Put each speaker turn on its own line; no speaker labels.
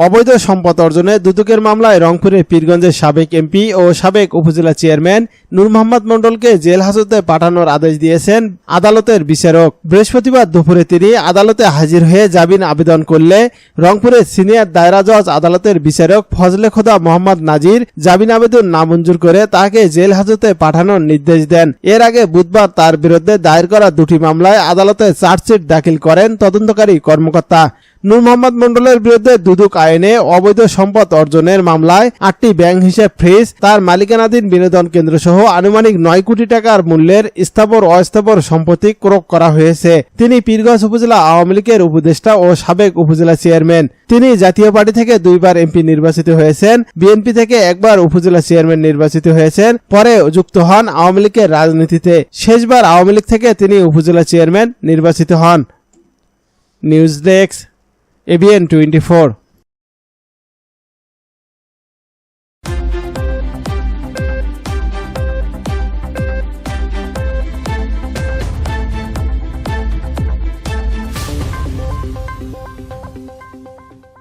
অবৈধ সম্পদ অর্জনে দুদকের মামলায় রংপুরের পীরগঞ্জের সাবেক এমপি ও সাবেক উপজেলা চেয়ারম্যান নূর মোহাম্মদ মণ্ডলকে জেল হাজতে পাঠানোর আদেশ দিয়েছেন আদালতের বিচারক। বৃহস্পতিবার দুপুরে তিনি আদালতে হাজির হয়ে জামিন আবেদন করলে রংপুরের সিনিয়র দায়রা জজ আদালতের বিচারক ফজলে খোদা মোহাম্মদ নাজির জামিন আবেদন নামঞ্জুর করে তাকে জেল হাজতে পাঠানোর নির্দেশ দেন। এর আগে বুধবার তার বিরুদ্ধে দায়ের করা দুটি মামলায় আদালতে চার্জশিট দাখিল করেন তদন্তকারী কর্মকর্তা। নূর মোহাম্মদ মন্ডলের বিরুদ্ধে দুদক আইনে অবৈধ সম্পদ অর্জনের মামলায় আটটি ব্যাংক হিসেব ফ্রিজ, তার মালিকানাধীন বিনোদন কেন্দ্র সহ আনুমানিক নয় কোটি টাকার মূল্যের স্থাবর অস্থাবর সম্পত্তি ক্রোক করা হয়েছে। তিনি পীরগঞ্জ উপজেলা আওয়ামী লীগের উপদেষ্টা ও সাবেক উপজেলা চেয়ারম্যান। তিনি জাতীয় পার্টি থেকে দুইবার এমপি নির্বাচিত হয়েছেন। বিএনপি থেকে একবার উপজেলা চেয়ারম্যান নির্বাচিত হয়েছেন। পরে যুক্ত হন আওয়ামী লীগের রাজনীতিতে। শেষবার আওয়ামী লীগ থেকে তিনি উপজেলা চেয়ারম্যান নির্বাচিত হন। News desk. ABN twenty four